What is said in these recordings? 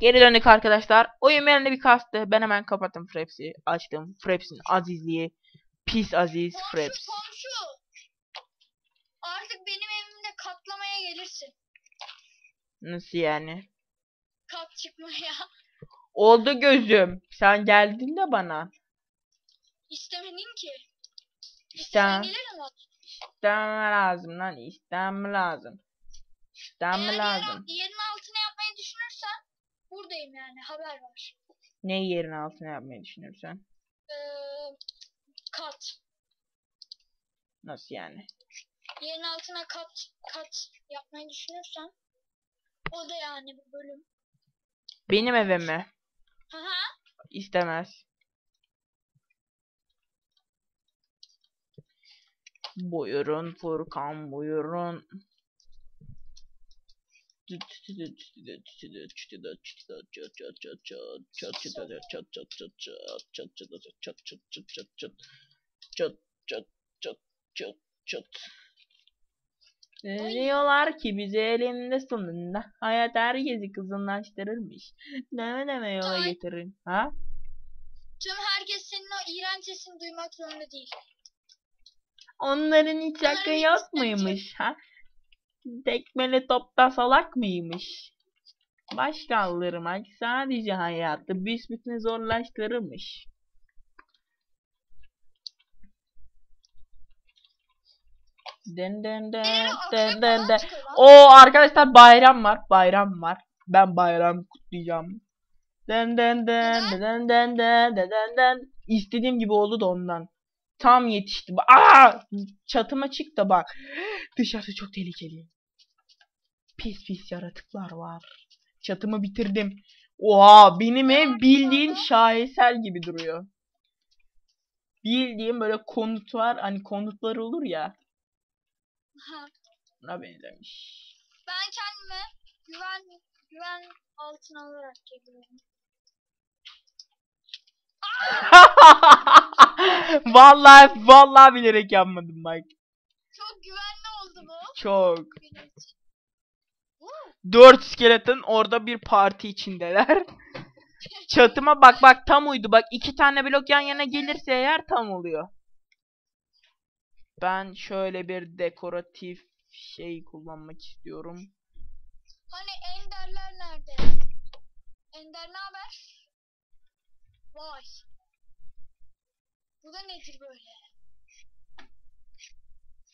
Geri döndük arkadaşlar. Oyun beni bir kastı. Ben hemen kapattım Fraps'i. Açtım. Fraps'in azizliği. Pis aziz Komşu Fraps. komşu. Artık benim evimde katlamaya gelirsin. Nasıl yani? Kat çıkmaya. Oldu gözüm. Sen geldin de bana. İstemedin ki. İstem, istemem lazım lan. İstemem lazım. İstemem Eğer lazım. yerin, yerin buradayım yani haber var. Ne yerin altına yapmayı düşünürsen? Ee, kat. Nasıl yani? Yerin altına kat kat yapmayı düşünürsen o da yani bir bölüm. Benim evime. Haha. İstemez. Buyurun Furkan buyurun. Diyorlar ki bize elinde sonunda hayat herkesi kızınlaştırırmış. Deme deme yola getirin. Ha? Tüm herkes senin o iğrenç sesini duymak zorunda değil. Onların hiç hakkı yok muymuş ha? Tekmeli topta salak mıymış? Baş kaldırmak sadece hayatı büsbütün zorlaştırırmış. Den den den den den den. O arkadaşlar bayram var, bayram var. Ben bayram kutlayacağım. Den den den den den den den den. İstediğim gibi oldu da ondan. Tam yetişti. Aa! Çatıma çık da bak. Dışarısı çok tehlikeli. Pis pis yaratıklar var. Çatımı bitirdim. Oha benim ev bildiğin şaheser gibi duruyor. Bildiğin böyle konut var. Hani konutlar olur ya. Ha. Ona benzemiş. Ben kendime güven güven altına alarak geliyorum. vallahi vallahi bilerek yapmadım bak. Çok güvenli oldu bu Çok. benim için. Woo! Dört skeleton orada bir parti içindeler. Çatıma bak bak tam uydu. Bak iki tane blok yan yana gelirse eğer tam oluyor. Ben şöyle bir dekoratif şey kullanmak istiyorum. Hani enderler nerede? Ender ne haber? Vay. Bu da nedir böyle?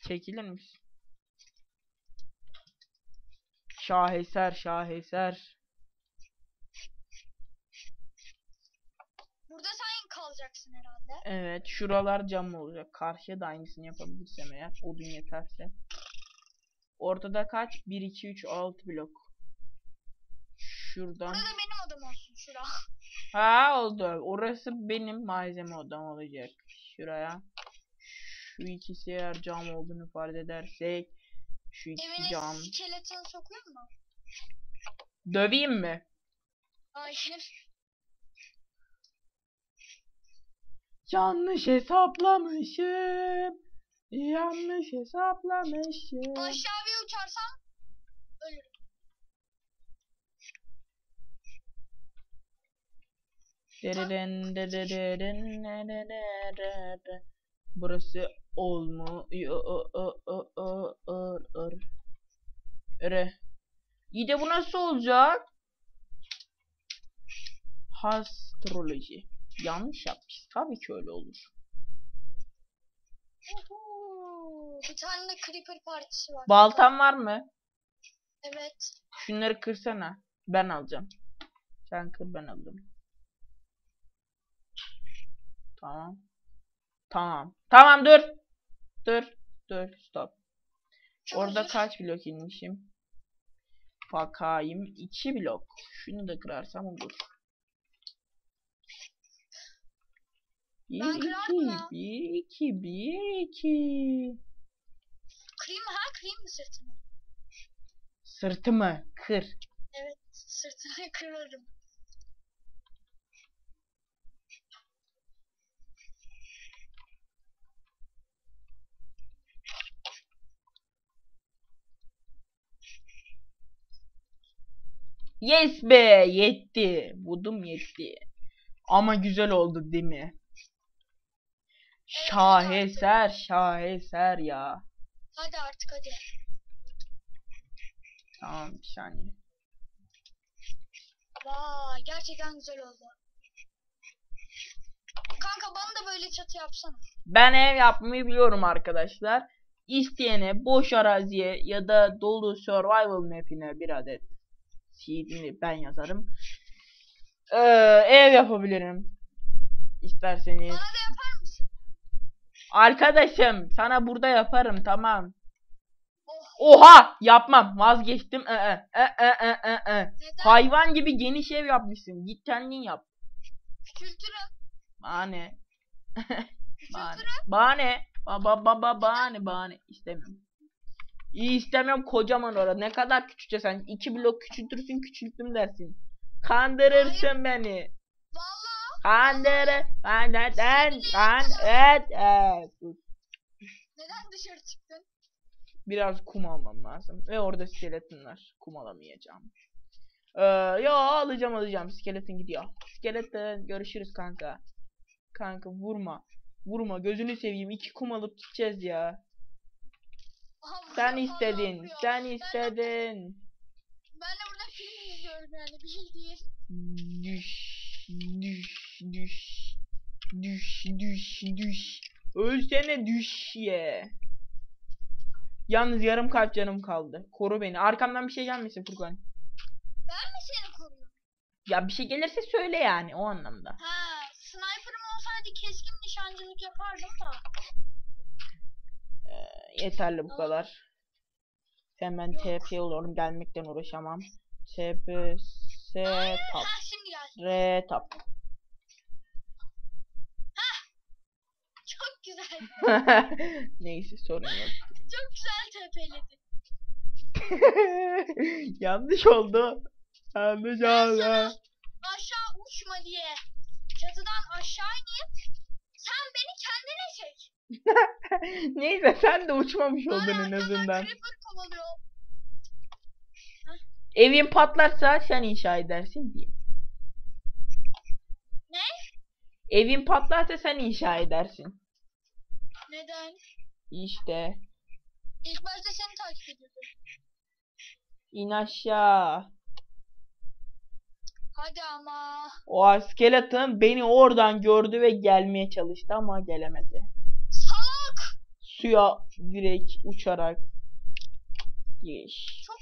Çekilir misin? Şaheser şaheser. Burada sen kalacaksın herhalde. Evet şuralar cam olacak. Karşıya da aynısını yapabilirsem eğer odun yeterse. Ortada kaç? 1, 2, 3, 6 blok. Şuradan. Burada da benim odam olsun şura. Ha oldu. Orası benim malzeme odam olacak. Şuraya. Şu ikisi eğer cam olduğunu fark edersek. Şu ikisi Evine cam. skeletonu sokuyor mu? Döveyim mi? Hayır. Yanlış hesaplamışım. Yanlış hesaplamışım. Aşağı bir uçarsam Burası olmuyor. Ere. İyi de bu nasıl olacak? Astroloji. Yanlış yapmış. Tabii ki öyle olur. Bir tane de creeper partisi var. Baltan var mı? Evet. Şunları kırsana. Ben alacağım. Sen kır ben alırım. Tamam. Tamam. Tamam dur. Dur. Dur. Stop. Çok Orada zor. kaç blok inmişim? Bakayım. 2 blok. Şunu da kırarsam olur. 1 Ben 2 kırardım ya. 1 2 1 2 Kırayım mı ha? Kırayım mı sırtını? Sırtımı kır. Evet. Sırtını kırarım. Yes be yetti. Budum yetti. Ama güzel oldu değil mi? Şaheser şaheser ya. Hadi artık hadi. Tamam bir saniye. Vay gerçekten güzel oldu. Kanka bana da böyle çatı yapsana. Ben ev yapmayı biliyorum arkadaşlar. İsteyene boş araziye ya da dolu survival map'ine bir adet seed'ini ben yazarım. Ee, ev yapabilirim. İsterseniz. Bana da yapar mısın? Arkadaşım sana burada yaparım tamam. Oh Oha yapmam vazgeçtim. Ee, ee, ee, ee, ee. neden? Hayvan gibi geniş ev yapmışsın. Git kendin yap. Küçültürüm. Bahane. Bahane. Küçültürüm. Bahane. Ba ba ba ba bahane bahane. İstemiyorum. İyi istemiyorum kocaman orada. Ne kadar küçülce sen. iki blok küçültürsün küçülttüm dersin. Kandırırsın beni. Vallahi Kandırır. Kandırır. Kandırır. Sus. neden dışarı çıktın? Biraz kum almam lazım. Ve orada skeleton var. Kum alamayacağım. Ee, yo alacağım alacağım. Skeleton gidiyor. Skeleton görüşürüz kanka. Kanka vurma. Vurma gözünü seveyim. İki kum alıp gideceğiz ya. Sen istedin. Sen istedin. Ben de burada film izliyorum yani bildiğin. Düş. Düş. Düş. Düş. Düş. Düş. Ölsene düş ye. Yalnız yarım kalp canım kaldı. Koru beni. Arkamdan bir şey gelmesin Furkan. Ben mi seni koruyorum? Ya bir şey gelirse söyle yani o anlamda. Ha, sniper'ım olsaydı keskin nişancılık yapardım da. Yeterli bu kadar. Hemen. TP olurum gelmekten uğraşamam. TP S tap. R tap. Çok güzel. Neyse sorun yok. Çok güzel tepeledi. Yanlış oldu. Yanlış oldu. aşağı uçma diye çatıdan aşağı ineyim. Sen beni kendine çek. Neyse sen de uçmamış Bana oldun en arkadan azından. Creeper kovalıyor. Evin patlarsa sen inşa edersin diye. Ne? Evin patlarsa sen inşa edersin. Neden? İşte. İlk başta seni takip ediyordum. İn aşağı. Hadi ama. O skeleton beni oradan gördü ve gelmeye çalıştı ama gelemedi. Salak. Suya direkt uçarak giriş. Çok.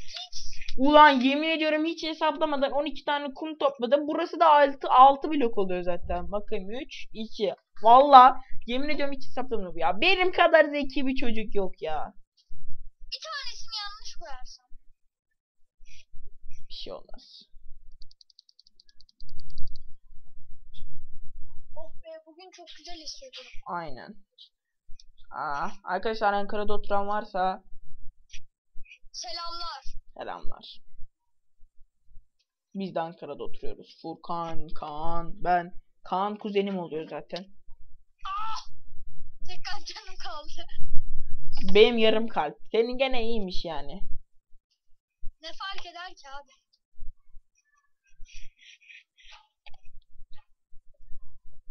Ulan yemin ediyorum hiç hesaplamadan 12 tane kum topladım. Burası da 6, 6 blok oluyor zaten. Bakayım 3, 2. Valla yemin ediyorum hiç hesaplamadım. Ya benim kadar zeki bir çocuk yok ya. Bir tanesini yanlış koyarsam. Bir şey olmaz. Oh be bugün çok güzel hissediyorum. Aynen. Aa, arkadaşlar Ankara'da oturan varsa Selamlar. selamlar. Biz de Ankara'da oturuyoruz. Furkan, Kaan, ben. Kaan kuzenim oluyor zaten. Tekrar canım kaldı. Benim yarım kalp. Senin gene iyiymiş yani. Ne fark eder ki abi?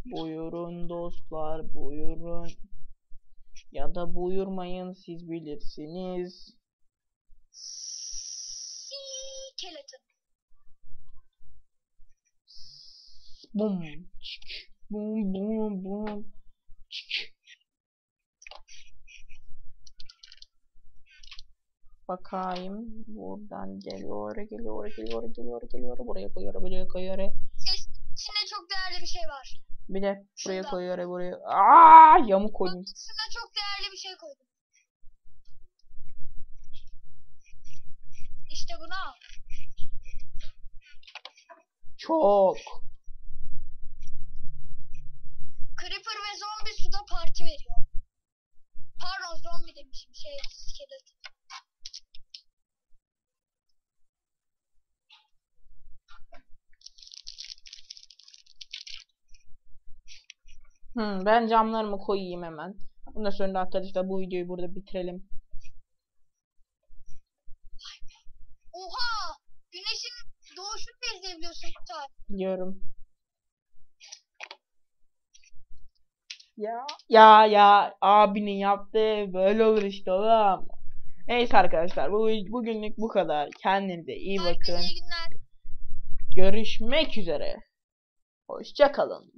Buyurun dostlar, buyurun. Ya da buyurmayın siz bilirsiniz. Skeleton. Bum. Çık. Bum bum bum. Çık. Bakayım. Buradan geliyor, geliyor, geliyor, geliyor, geliyor. Buraya koyuyor, buraya koyuyor. Ses içinde çok değerli bir şey var. Bir de buraya Şurada. koyuyor, buraya. Aa, yamuk koydum. Üstüne çok değerli bir şey koydum. İşte bunu al. Çok. Creeper ve zombi suda parti veriyor. Pardon zombi demişim şey Hmm, ben camlarımı koyayım hemen. Ondan sonra da arkadaşlar bu videoyu burada bitirelim. Oha! Güneşin Doğuş'u da izleyebiliyorsun Kutay. Diyorum. Ya ya ya abinin yaptığı böyle olur işte oğlum. Neyse arkadaşlar bu bugünlük bu kadar. Kendinize iyi Herkese bakın. iyi günler. Görüşmek üzere. Hoşça kalın.